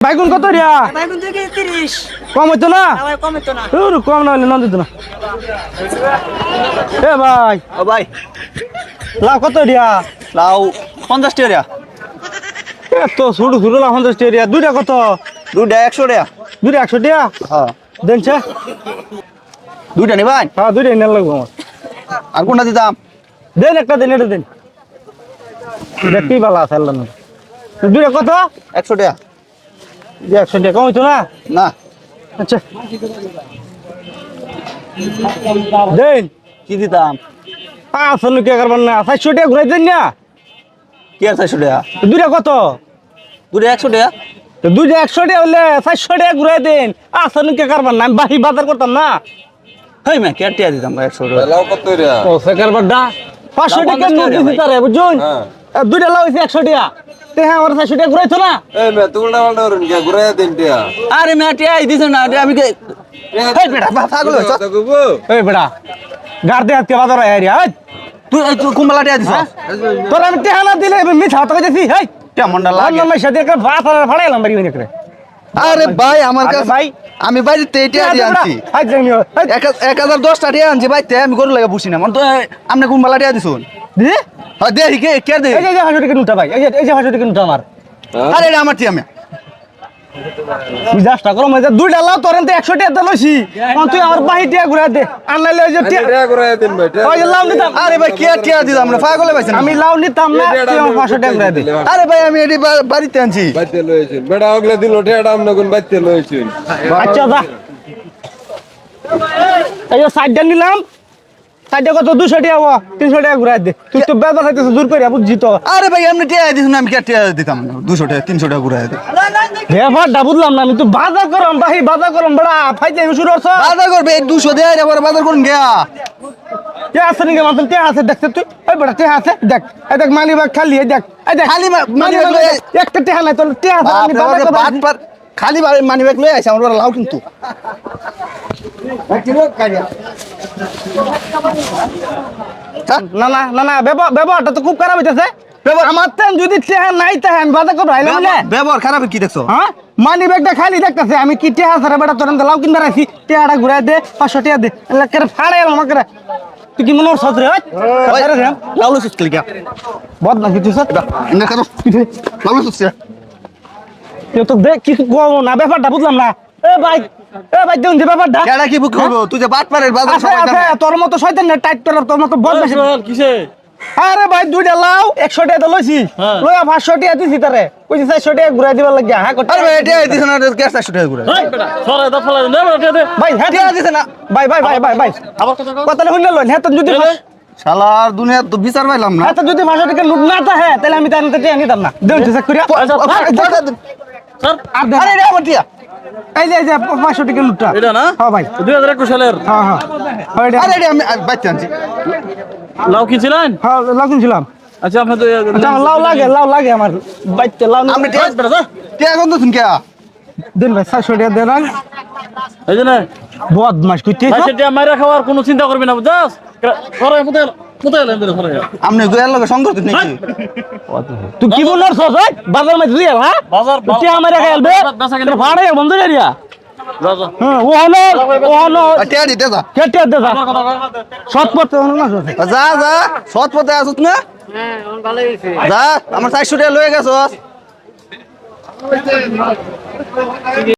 বাইগুন কত রিয়া? বাইগুন থেকে তিরিশ। কম হইতো না? আমার কমে তো না। উর, কম না হলে নন দিত না। এ ভাই। ও ভাই। লাভ কত রিয়া? লাউ পঞ্চাশ টাকা রিয়া। এ তো ছোট ছোট লাভ পঞ্চাশ টাকা রিয়া। দুইটা কত? দুইটা একশো টাকা। দুইটা একশো টাকা? হ্যাঁ। দেনছে? দুইটা নিবান হ্যাঁ দুইটাই নেন লাগবো আমার। আর কোনটা দিতাম? দেন একটা দিন এটা দিন। দেখতেই ভালো আছে আল্লাহ দুইটা কত? একশো টাকা। যে একশো টাকা কম হইতো না? না। আচ্ছা। দেন। কি দিতাম? আসল কে করবেন না? চারশো টাকা ঘুরাই দেন না। কি আর চারশো টাকা? দুইটা কত? দুইটা একশো টাকা? তো দুইটা একশো টাকা হলে চারশো টাকা ঘুরাই দেন। আসল কে করবেন না? আমি বাহি বাজার করতাম না। হেই মা কে টাকা দিতাম একশো টাকা? পাঁচশো টাকা বুঝুন? হ্যাঁ। দুইটা লাভ একশো টাকা। তে হ্যাঁ আমার চারশো টাকা ঘুরাইতো না? এই মে তুলনা পাল্টা করুন কে ঘুরে দিন টিয়া? আরে মা টিয়া দিছ না টিয়া আমি কে- হেই বেটা বা- পাগল হয়েছ। কথা কইবো এই বেড়া গার্দে হাতকে বাজার আয় রিয়া এই, তুই এই তুই কুম্বালা টিয়া দিছ? তোর আমি টেহা না দিলে আমি মিথ্যা কথা কইতেছি হেই কেমনটা আমার লাগে। নামের সাথে একটা ভাত আর ফাড়াইলাম বাড়ি করে। আরে ভাই আমার আরে কাছে ভাই। আমি বাড়িতে টিয়া দিয়ে আনছি। হাই জানিও হাই এক হাজার- দশটা টিয়া আনছি ভাইতে আমি গরু লাগে বুঝি না। আপনি টিয়া দিছুন। হ্যাঁ দেখি কে কে দে? এই যে এই যে হাসুটি ভাই এই যে এই যে হাসুটি কিনুটা আমার। আরে এটা আমার টিয়া আমি মিজাজটা গরম যায় দুইটা লাও তোর এনতে একশো টাকা লইছি। তুই আমার বাহি টিয়া ঘুরাই দে। আর নাইলে ওই যে টিয়া টিয়া ঘুরে দিন ভাই টিয়া ওই যে লাউ নিতাম। আরে ভাই কে টিয়া দিতাম না পাগলে পাইছেন আমি লাউ নিতাম না তুই আমার পাঁচশো টাকা ঘুরাই দে। আরে ভাই আমি এটি বাড়িতে আনছি। বাইতে লইছেন বেটা ওগলে দিল টিয়াটা আমনে কোন বাইতে লইছেন আচ্ছা দা এই সাইডটা নিলাম। সাইডটা কত? দুশো টাকা হওয়া তিনশো টাকা ঘুরাই দে। তুই তো বেদা খাইতেছ দূর করে বুঝছি তো। আরে ভাই এমনি টিয়া দিছেন আমি কে টিয়া দিতাম? না দুশো টাকা তিনশো টাকা ঘুরে দিই ব্যাপারটা বুঝলাম না আমি তো বাজার করম বাহি বাজার করম বড়া ফাইতে আমি শুরু করছ বাজার করবে এই দুশো দেয় এবার বাজার করুন গিয়া। কে আছে নাকি? মাত্র কে আছে দেখতে তুই। ওই বড়া কে আছে দেখ। এই দেখ মালি বাগ খালি এই দেখ। এই দেখ খালি মা- মালি মানি বাগ ব্যাগ লয়ে- একটা টেহা নাই তোর টেহা আছে। খালি মানি লয়ে আছে আমার লাউ কিন্তু? না না না না ব্যবহারটা তো খুব খারাপ হইতেছে। আমার তেন যদি টেহা নাই তাহে আমি বাজার করব আইলাম না ব্যবহার- ব্যবহার খারাপ কি দেখছ? হ্যাঁ? মানি ব্যাগটা খালি দেখতেছে আমি কি টেহা সারা বেটা তোর লাউ কিনতে রাখছি টেহাটা ঘুরাই দে পাঁচশো টেহা দে। এলাকার ফাড়ে এলাম আমাকে তুই কি মনে হচ্ছে রে। ওই, লাউ লইছিস কি বদ না কিছু স্যার না কারও লাউ লইছিস কে? তো দেখ না ব্যাপারটা বুঝলাম না। এ ভাই এ ভাই দেখুন যে ব্যাপারটা। কেডা কি বুক করব তুই যে বাট পারের বাজার সবাই জানে। তোর মতো শয়তান না টাইট তোর তোর মতো বদ কিসে? আরে ভাই দুইটা লাও একশো টাকা তো লইছি। লইয়া পাঁচশো টাকা দিছি তারে। কইছি চারশো টাকা ঘুরাই দিবার লাগিয়া। হ্যাঁ করতে আরে ভাই এটা দিছ? না কে চারশো টাকা ঘুরে সরাই দা ফলাই না ভাই হ্যাঁ টিয়া দিছে না। ভাই ভাই ভাই ভাই ভাই। আবার কথা কও। কথা হইল লইন। হ্যাঁ তো যদি পাঁচ- শালার দুনিয়া তো বিচার পাইলাম না। হ্যাঁ তো যদি পাঁচশো টাকা লুট না তাহলে আমি তার টাকা নিতাম না। দেউন করিয়া স্যার? আর এটা আমার টিয়া। এই যে এই যে পাঁচশো টাকা লুটটা। এটা না? হ্যাঁ ভাই। 2021 সালের? হ্যাঁ হ্যাঁ। আরে আমি আনছি। লাউ কিনছিলেন? হ্যাঁ লাউ কিনছিলাম। আচ্ছা আপনি তো আচ্ছা আমার লাউ লাগে লাউ লাগে আমার। বাইতে লাউ আমি টিয়া টিয়া কোন দিন কে? দেন ভাই চারশো টাকা দেন। এই যে না। বদমাস করতে ভাই সেটা মাইরা খাওয়ার কোনো চিন্তা করবি না বুঝছস? মুতে মুতে এলেন দিলে সরাই আপনি দুয়ের লগে সঙ্গ নাকি? তুই কি বলছ ভাই বাজার মধ্যে দিয়ে হ্যাঁ? বাজার তুই আমার একা এলবে ভাড়ে বন্ধ এরিয়া হ্যাঁ আমার চারশো টাকা লয়ে গেছস।